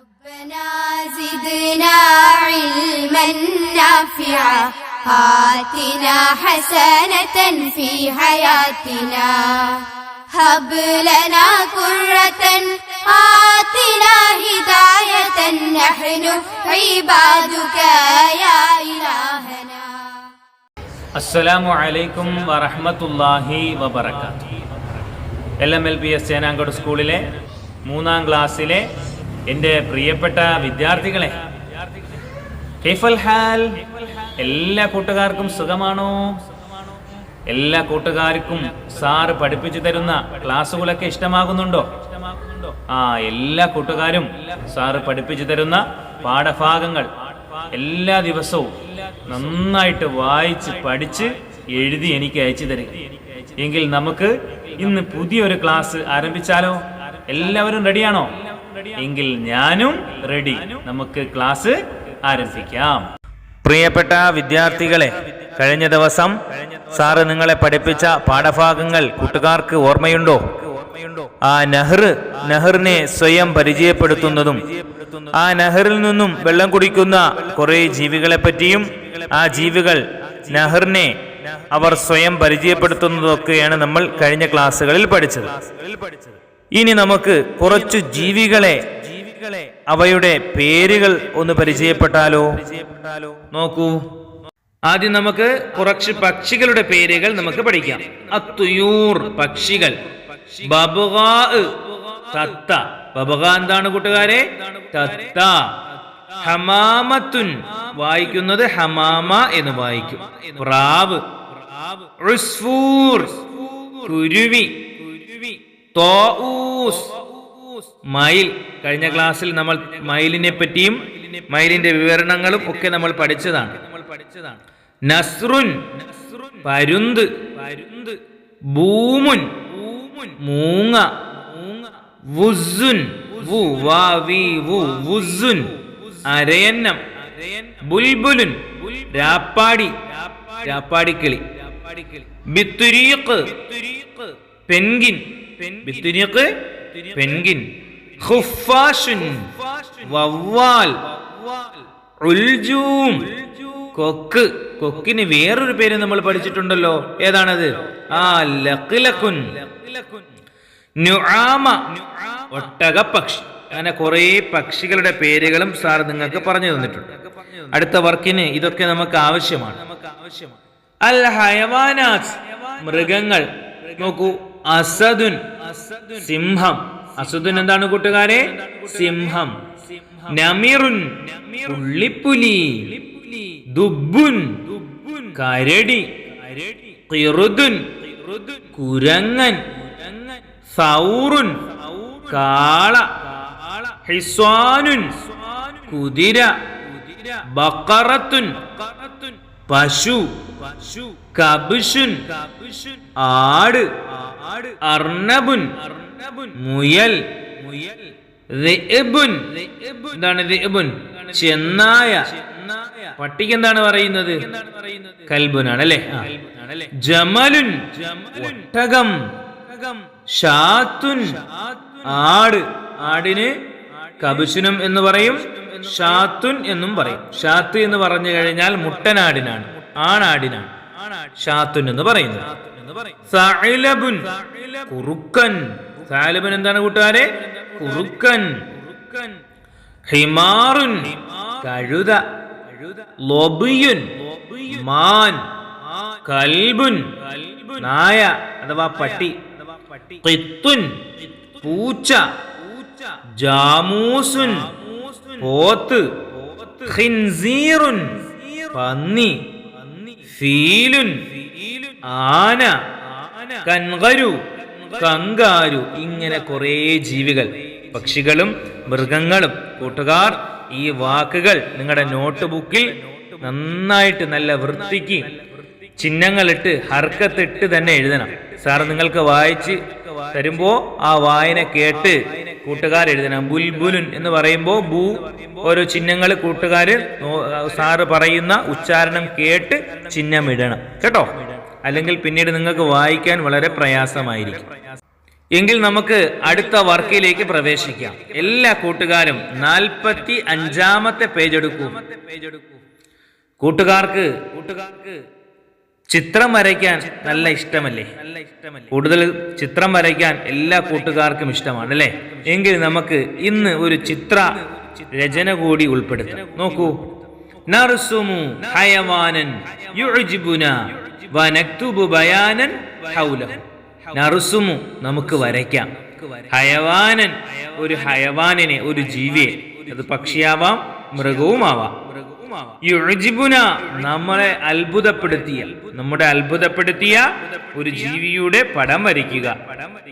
ربنا زدنا علما نافعا آتنا حسنة في حياتنا هب لنا قرة آتنا هداية نحن عبادك يا إلهنا അസ്സലാമു അലൈക്കും വറഹ്മത്തുള്ളാഹി വബറകാത്തു L M L P S Chenancode സ്കൂളിലെ മൂന്നാം ക്ലാസ്സിലെ എന്റെ പ്രിയപ്പെട്ട വിദ്യാർത്ഥികളെ എല്ലാ കൂട്ടുകാർക്കും സുഖമാണോ? എല്ലാ കൂട്ടുകാർക്കും സാറ് പഠിപ്പിച്ചു തരുന്ന ക്ലാസ്സുകളൊക്കെ ഇഷ്ടമാകുന്നുണ്ടോ? ആ എല്ലാ കൂട്ടുകാരും സാറ് പഠിപ്പിച്ചു തരുന്ന പാഠഭാഗങ്ങൾ എല്ലാ ദിവസവും നന്നായിട്ട് വായിച്ച് പഠിച്ച് എഴുതി എനിക്ക് അയച്ചു തരിക. എങ്കിൽ നമുക്ക് ഇന്ന് പുതിയൊരു ക്ലാസ് ആരംഭിച്ചാലോ? എല്ലാവരും റെഡിയാണോ എങ്കിൽ ഞാനും റെഡി നമുക്ക് ക്ലാസ് ആരംഭിക്കാം. പ്രിയപ്പെട്ട വിദ്യാർത്ഥികളെ കഴിഞ്ഞ ദിവസം സാറ് നിങ്ങളെ പഠിപ്പിച്ച പാഠഭാഗങ്ങൾ കൂട്ടുകാർക്ക് ഓർമ്മയുണ്ടോ? ആ നെഹ്റ് നെഹ്റിനെ സ്വയം പരിചയപ്പെടുത്തുന്നതും ആ നെഹ്റിൽ നിന്നും വെള്ളം കുടിക്കുന്ന കുറെ ജീവികളെ പറ്റിയും ആ ജീവികൾ നെഹ്റിനെ അവർ സ്വയം പരിചയപ്പെടുത്തുന്നതൊക്കെയാണ് നമ്മൾ കഴിഞ്ഞ ക്ലാസ്സുകളിൽ പഠിച്ചത്. ഇനി നമുക്ക് കുറച്ച് ജീവികളെ ജീവികളെ അവയുടെ പേരുകൾ ഒന്ന് പരിചയപ്പെട്ടാലോ? നോക്കൂ. ആദ്യം നമുക്ക് കുറച്ച് പക്ഷികളുടെ പേരുകൾ നമുക്ക് പഠിക്കാം. അത്തുയൂർ പക്ഷികൾ. തത്ത. ബബുക എന്താണ് കൂട്ടുകാരെ? തത്ത. ഹമാമത്തുൻ. വായിക്കുന്നത് ഹമാമ എന്ന് വായിക്കും. പ്രാവ് കുരുവി. തോഊസ്. മയിൽ. കഴിഞ്ഞ ക്ലാസ്സിൽ നമ്മൾ മയിലിനെ പറ്റിയും മയിലിന്റെ വിവരണങ്ങളും ഒക്കെ നമ്മൾ പഠിച്ചതാണ്. നസ്രുൻ. പരുന്ത്. പരുന്ത് ബൂമുൻ മൂങ്ങ വുസുൻ വുസുൻ അരയന്നം. ബുൽബുലുൻ. രാപ്പാടി. രാപ്പാടിക്കിളി. ബിത്തുരീഖ്. പെൻഗിൻ. പെൻഗിൻ ഖുഫാഷുൻ. വവ്വാൽ. ഉൽജൂം. കൊക്ക്. കൊക്കിന് വേറൊരു പേര് നമ്മൾ പഠിച്ചിട്ടുണ്ടല്ലോ. ഏതാണത്? ആ ലക്കിലു നുആമ. ഒട്ടക പക്ഷി അങ്ങനെ കുറെ പക്ഷികളുടെ പേരുകളും സാർ നിങ്ങൾക്ക് പറഞ്ഞു തന്നിട്ടുണ്ട്. അടുത്ത വർക്കിന് ഇതൊക്കെ നമുക്ക് ആവശ്യമാണ്. അൽ ഹയവാനാസ്. മൃഗങ്ങൾ. നോക്കൂ. അസദുൻ. സിംഹം. അസദുൻ എന്താണ് കൂട്ടുകാരെ? സിംഹം. നമിറുൻ. ഉള്ളിപ്പുലി. ദുബുൻ കരടി. കിറുദുൻ കുരങ്ങൻ. സൗറുൻ. കാള. ഹിസ്വാനുൻ. കുതിര. ബക്കറത്തുൻ. പശു. കബുഷുൻ ആട്. അർണബുൻ. മുയൽ. റിഇബുൻ. എന്താണ്? ചെന്നായ. പട്ടിക്ക് എന്താണ് പറയുന്നത്? കൽബുനാണ് അല്ലേ ജമലുൻ. ഒട്ടകം. ഷാത്തുൻ. ആട്. ആടിന് കബുശുനം എന്ന് പറയും. ഷാത്തുൻ എന്നും പറയും. ഷാത്ത് എന്ന് പറഞ്ഞു കഴിഞ്ഞാൽ മുട്ടനാടിനാണ്. ആണാടിനാണ്. ഷാത്തുൻ എന്ന് പറയുന്നത്. കുറുക്കൻ. സാലബൻ എന്താണ് കൂട്ടുകാരെ? കുറുക്കൻ. ഹിമാറുൻ. കഴുത. ലൊബിയുൻ. മാൻ. കൽബുൻ. നായ. അഥവാ പട്ടി. കിത്തുൻ പൂച്ച. ജാമൂസുൻ. പോത്ത്. ഖിൻസീറുൻ. പന്നി. ഫീലുൻ. ആന കൻകരു കങ്കാരു ഇങ്ങനെ കുറേ ജീവികൾ. പക്ഷികളും മൃഗങ്ങളും. കൂട്ടുകാർ ഈ വാക്കുകൾ നിങ്ങളുടെ നോട്ട് ബുക്കിൽ നന്നായിട്ട് നല്ല വൃത്തിക്ക് ചിഹ്നങ്ങളിട്ട് ഹർക്കത്തിട്ട് തന്നെ എഴുതണം. സാർ നിങ്ങൾക്ക് വായിച്ച് തരുമ്പോ ആ വായന കേട്ട് കൂട്ടുകാർ എഴുതണം. ബുൽബുലുൻ എന്ന് പറയുമ്പോൾ ബു ഓരോ ചിഹ്നങ്ങൾ കൂട്ടുകാർ സാറ് പറയുന്ന ഉച്ചാരണം കേട്ട് ചിഹ്നം ഇടണം. കേട്ടോ? അല്ലെങ്കിൽ പിന്നീട് നിങ്ങൾക്ക് വായിക്കാൻ വളരെ പ്രയാസമായിരിക്കും. എങ്കിൽ നമുക്ക് അടുത്ത വർക്കിലേക്ക് പ്രവേശിക്കാം. എല്ലാ കൂട്ടുകാരും നാൽപ്പത്തി അഞ്ചാമത്തെ പേജ് എടുക്കൂ. കൂട്ടുകാർക്ക് കൂട്ടുകാർക്ക് ചിത്രം വരയ്ക്കാൻ നല്ല ഇഷ്ടമല്ലേ? കൂടുതൽ ചിത്രം വരയ്ക്കാൻ എല്ലാ കൂട്ടുകാർക്കും ഇഷ്ടമാണ് അല്ലേ? എങ്കിൽ നമുക്ക് ഇന്ന് ഒരു ചിത്ര രചന കൂടി ഉൾപ്പെടുത്താം. നോക്കൂ. നർസുമു ഹയവാനൻ വനക്തുബു ബയാനൻ നറുസുമു നമുക്ക് വരയ്ക്കാം. ഹയവാനൻ ഒരു ഹയവാനിനെ ഒരു ജീവിയെ. അത് പക്ഷിയാവാം മൃഗവുമാവാം. യുഅ്ജിബുന നമ്മളെ അത്ഭുതപ്പെടുത്തിയ നമ്മുടെ അത്ഭുതപ്പെടുത്തിയ ഒരു ജീവിയുടെ പടം വരയ്ക്കുക.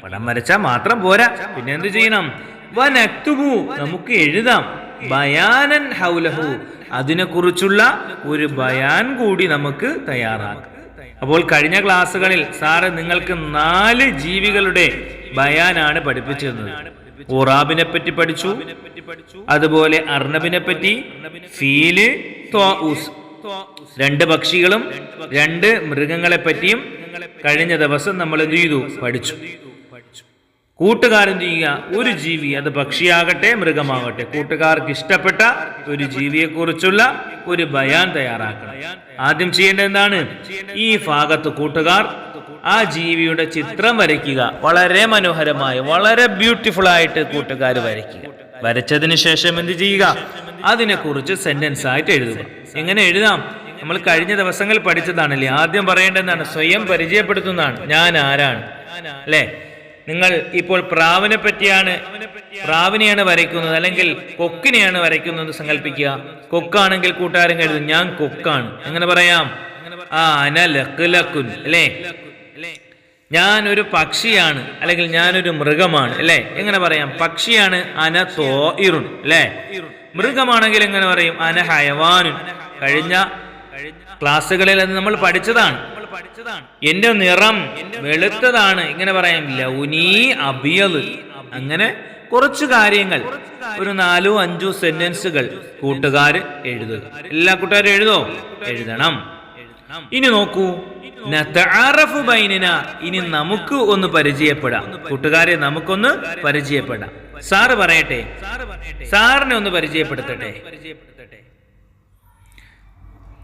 പടം വരച്ചാൽ മാത്രം പോരാ. പിന്നെ എന്ത് ചെയ്യണം? വനക്തുബു നമുക്ക് എഴുതാം. ബയാനൻ ഹൗലഹു. അതിനെക്കുറിച്ചുള്ള ഒരു ബയാൻ കൂടി നമുക്ക് തയ്യാറാക്കാം. അപ്പോൾ കഴിഞ്ഞ ക്ലാസ്സുകളിൽ സാറ് നിങ്ങൾക്ക് നാല് ജീവികളുടെ ബയാനാണ് പഠിപ്പിച്ചിരുന്നത്. ഉറാബിനെ പറ്റി പഠിച്ചു അതുപോലെ അർണബിനെ പറ്റി ഫീൽ. രണ്ട് പക്ഷികളും രണ്ട് മൃഗങ്ങളെ പറ്റിയും കഴിഞ്ഞ ദിവസം നമ്മൾ എന്ത് ചെയ്തു? പഠിച്ചു. കൂട്ടുകാരൻ ചെയ്യുക ഒരു ജീവി അത് പക്ഷിയാകട്ടെ മൃഗമാകട്ടെ. കൂട്ടുകാർക്ക് ഇഷ്ടപ്പെട്ട ഒരു ജീവിയെക്കുറിച്ചുള്ള ഒരു ബയാൻ തയ്യാറാക്കണം. ആദ്യം ചെയ്യേണ്ടത് എന്താണ്? ഈ ഭാഗത്ത് കൂട്ടുകാർ ആ ജീവിയുടെ ചിത്രം വരയ്ക്കുക. വളരെ മനോഹരമായി വളരെ ബ്യൂട്ടിഫുൾ ആയിട്ട് കൂട്ടുകാർ വരയ്ക്കുക. വരച്ചതിന് ശേഷം എന്ത് ചെയ്യുക? അതിനെക്കുറിച്ച് സെന്റൻസ് ആയിട്ട് എഴുതുക. എങ്ങനെ എഴുതാം? നമ്മൾ കഴിഞ്ഞ ദിവസങ്ങൾ പഠിച്ചതാണല്ലേ? ആദ്യം പറയേണ്ടതാണ് സ്വയം പരിചയപ്പെടുത്തുന്നതാണ്. ഞാൻ ആരാണ്? അല്ലേ? നിങ്ങൾ ഇപ്പോൾ പ്രാവിനെ പറ്റിയാണ് പ്രാവിനെയാണ് വരയ്ക്കുന്നത് അല്ലെങ്കിൽ കൊക്കിനെയാണ് വരയ്ക്കുന്നത് സങ്കല്പിക്കുക. കൊക്കാണെങ്കിൽ കൂട്ടുകാരൻ കരുതും ഞാൻ കൊക്കാണ്. എങ്ങനെ പറയാം? ആ ലക്കുൻ അല്ലേ? ഞാൻ ഒരു പക്ഷിയാണ് അല്ലെങ്കിൽ ഞാനൊരു മൃഗമാണ് അല്ലേ? എങ്ങനെ പറയാം? പക്ഷിയാണ് അന തോ തോയിറുൻ അല്ലേ? മൃഗമാണെങ്കിൽ എങ്ങനെ പറയും? അന ഹയവാനുൻ കഴിഞ്ഞ ക്ലാസ്സുകളിൽ അത് നമ്മൾ പഠിച്ചതാണ്. എന്റെ നിറം വെളുത്തതാണ്. ഇങ്ങനെ പറയാം. ലൗനി അബിയത് അങ്ങനെ കുറച്ച് കാര്യങ്ങൾ. ഒരു നാലോ അഞ്ചോ സെന്റൻസുകൾ കൂട്ടുകാർ എഴുതുക. എല്ലാ കൂട്ടുകാരും എഴുതോ? എഴുതണം. ഇനി നോക്കൂ. ബൈനന. ഇനി നമുക്ക് ഒന്ന് പരിചയപ്പെടാം. കൂട്ടുകാരെ നമുക്കൊന്ന് പരിചയപ്പെടാം. സാറ് പറയട്ടെ. സാറിനെ ഒന്ന് പരിചയപ്പെടുത്തട്ടെ.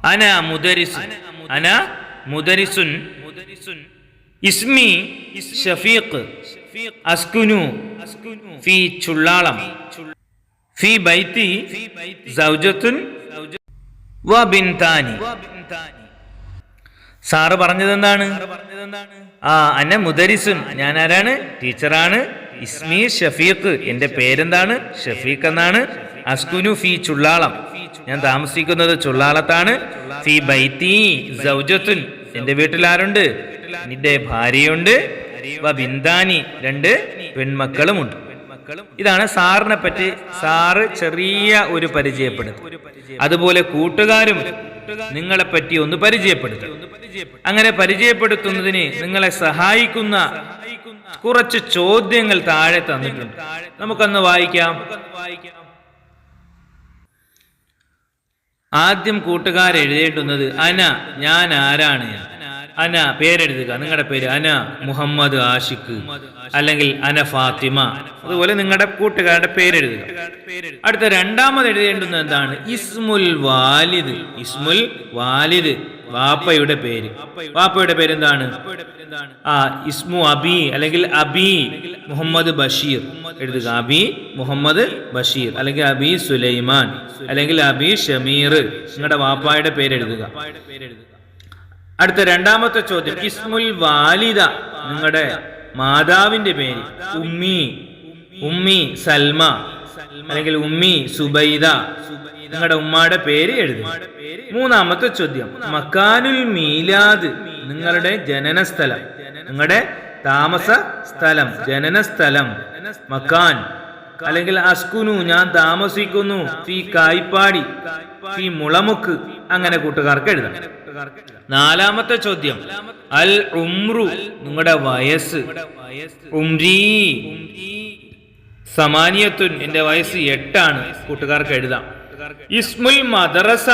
അന മുദരിസ്. അന മുദരിസുൻ ഇസ്മി ഷഫീഖ് അസ്കുനു ഫി ചുള്ളാളം ഫി ബൈത്തി സൗജത്തുൻ വ ബിൻതാനി. സാറ് പറഞ്ഞത് ആ അന്ന മുദരിസുൻ. ഞാൻ ആരാണ്? ടീച്ചറാണ്. ഇസ്മി ഷഫീഖ്. എന്റെ പേരെന്താണ്? ഷഫീഖ് എന്നാണ്. അസ്കുനു ഫി ചുള്ളാളം. ഞാൻ താമസിക്കുന്നത് ചുള്ളാളത്താണ്. ഫി ബൈത്തി സൗജത്തുൻ. എന്റെ വീട്ടിൽ ആരുണ്ട് നിന്റെ ഭാര്യയുണ്ട്. ബിന്ദാനി രണ്ട് പെൺമക്കളുമുണ്ട്. ഇതാണ് സാറിനെ പറ്റി സാറ് ചെറിയ ഒരു പരിചയപ്പെടുത്തും അതുപോലെ കൂട്ടുകാരും നിങ്ങളെ പറ്റി ഒന്ന് പരിചയപ്പെടുത്തും അങ്ങനെ പരിചയപ്പെടുത്തുന്നതിന് നിങ്ങളെ സഹായിക്കുന്ന കുറച്ച് ചോദ്യങ്ങൾ താഴെ തന്നിട്ടുണ്ട്. നമുക്കന്ന് വായിക്കാം. ആദ്യം കൂട്ടുകാരെഴുതേണ്ടുന്നത് അന ഞാൻ ആരാണ് അന പേരെഴുതുക. നിങ്ങളുടെ പേര് അന മുഹമ്മദ് ആഷിഖ്. അല്ലെങ്കിൽ അന ഫാത്തിമ. അതുപോലെ നിങ്ങളുടെ കൂട്ടുകാരുടെ പേരെഴുതുക. അടുത്ത രണ്ടാമത് എഴുതേണ്ടുന്നത് എന്താണ്? ഇസ്മുൽ വാലിദ്. ഇസ്മുൽ വാലിദ്. വാപ്പയുടെ പേര്. വാപ്പയുടെ പേര് എന്താണ് ആ ഇസ്മു അബി അല്ലെങ്കിൽ അബി മുഹമ്മദ് ബഷീർ. എഴുതുക. അബി മുഹമ്മദ് ബഷീർ. അല്ലെങ്കിൽ അബി സുലൈമാൻ. അല്ലെങ്കിൽ അബി ഷമീർ. നിങ്ങളുടെ വാപ്പായുടെ പേര് എഴുതുക അടുത്ത രണ്ടാമത്തെ ചോദ്യം. ഇസ്മുൽ വാലിദ നിങ്ങളുടെ മാതാവിന്റെ പേര്. ഉമ്മി. ഉമ്മി സൽമ. അല്ലെങ്കിൽ ഉമ്മി സുബൈദ. നിങ്ങളുടെ ഉമ്മയുടെ പേര് എഴുതുക. മൂന്നാമത്തെ ചോദ്യം. മക്കാനുൽ മീലാദ് നിങ്ങളുടെ ജനന സ്ഥലം നിങ്ങളുടെ താമസ സ്ഥലം. ജനന സ്ഥലം മക്കാൻ. അല്ലെങ്കിൽ അസ്കുനു ഞാൻ താമസിക്കുന്നു. ഫി കായ്പാടി. ഫി മുളമുക്ക്. അങ്ങനെ കൂട്ടുകാർക്ക് എഴുതാം. നാലാമത്തെ ചോദ്യം. അൽ ഉംറു നിങ്ങളുടെ വയസ്സ്. ഉംരീ സമാനിയത്തുൻ എന്റെ വയസ്സ് എട്ടാണ്. കൂട്ടുകാർക്ക് എഴുതാം. ഇസ്മുൽ മദ്രസ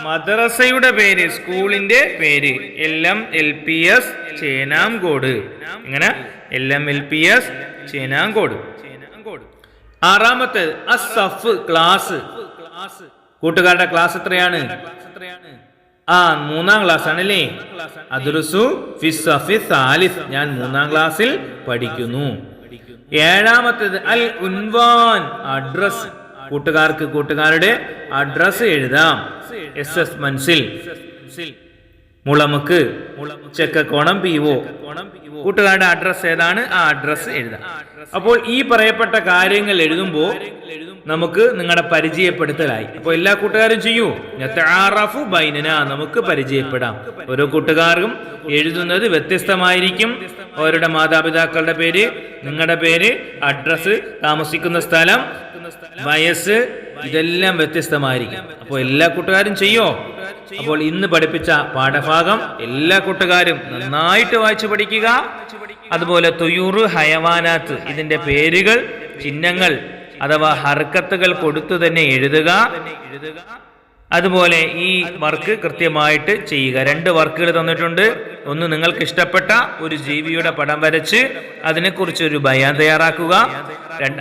മദ്രസയുടെ പേര് സ്കൂളിന്റെ പേര്. L M L P S Chenankode. ഇങ്ങനെ L M L P S Chenankode. ആറാമത്തെ അസഫ് ക്ലാസ്. കൂട്ടുകാരുടെ ക്ലാസ് എത്രയാണ്? ആ മൂന്നാം ക്ലാസ് ആണല്ലേ? ഫിസ്സഫി സാലിസ്. ഞാൻ മൂന്നാം ക്ലാസ്സിൽ പഠിക്കുന്നു. ഏഴാമത്തേത് അൽ ഉൻവാൻ അഡ്രസ്. കൂട്ടുകാർക്ക് കൂട്ടുകാരുടെ അഡ്രസ് എഴുതാം. S S Manzil Mulamukku. Chekkakonam P O. കൂട്ടുകാരുടെ അഡ്രസ് ഏതാണ്? ആ അഡ്രസ് എഴുതാം. അപ്പോൾ ഈ പറയപ്പെട്ട കാര്യങ്ങൾ എഴുതുമ്പോൾ നമുക്ക് നിങ്ങളുടെ പരിചയപ്പെടുത്തലായി. അപ്പോൾ എല്ലാ കൂട്ടുകാരും ചെയ്യൂ. നമുക്ക് പരിചയപ്പെടാം. ഓരോ കൂട്ടുകാർക്കും എഴുതുന്നത് വ്യത്യസ്തമായിരിക്കും. അവരുടെ മാതാപിതാക്കളുടെ പേര് നിങ്ങളുടെ പേര് അഡ്രസ് താമസിക്കുന്ന സ്ഥലം വയസ്സ് ഇതെല്ലാം വ്യത്യസ്തമായിരിക്കും. അപ്പോൾ എല്ലാ കൂട്ടുകാരും ചെയ്യോ? അപ്പോൾ ഇന്ന് പഠിപ്പിച്ച പാഠഭാഗം എല്ലാ കൂട്ടുകാരും നന്നായിട്ട് വായിച്ചു പഠിക്കുക. അതുപോലെ തുയൂറ് ഹയവാനാത്ത് ഇതിന്റെ പേരുകൾ ചിഹ്നങ്ങൾ അഥവാ ഹർക്കത്തുകൾ കൊടുത്തു തന്നെ എഴുതുക. എഴുതുക അതുപോലെ ഈ വർക്ക് കൃത്യമായിട്ട് ചെയ്യുക. രണ്ട് വർക്കുകൾ തന്നിട്ടുണ്ട്. ഒന്ന് നിങ്ങൾക്ക് ഇഷ്ടപ്പെട്ട ഒരു ജീവിയുടെ പടം വരച്ച് അതിനെക്കുറിച്ച് ഒരു ബയാൻ തയ്യാറാക്കുക.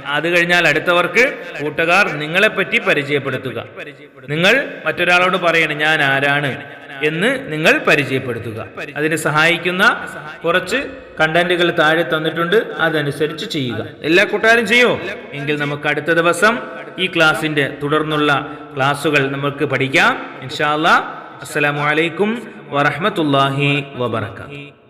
അത് കഴിഞ്ഞാൽ അടുത്ത വർക്ക് കൂട്ടുകാർ നിങ്ങളെ പറ്റി പരിചയപ്പെടുത്തുക. നിങ്ങൾ മറ്റൊരാളോട് പറയണം ഞാൻ ആരാണ്? എന്ന് നിങ്ങൾ പരിചയപ്പെടുത്തുക. അതിന് സഹായിക്കുന്ന കുറച്ച് കണ്ടന്റുകൾ താഴെ തന്നിട്ടുണ്ട്. അതനുസരിച്ച് ചെയ്യുക. എല്ലാ കൂട്ടുകാരും ചെയ്യോ? എങ്കിൽ നമുക്ക് അടുത്ത ദിവസം ഈ ക്ലാസിന്റെ തുടർന്നുള്ള ക്ലാസ്സുകൾ നമുക്ക് പഠിക്കാം. ഇൻഷാല്ലാ അസ്സലാമലൈക്കും വറഹ്മത്തുള്ളാഹി വബറകാതുഹു.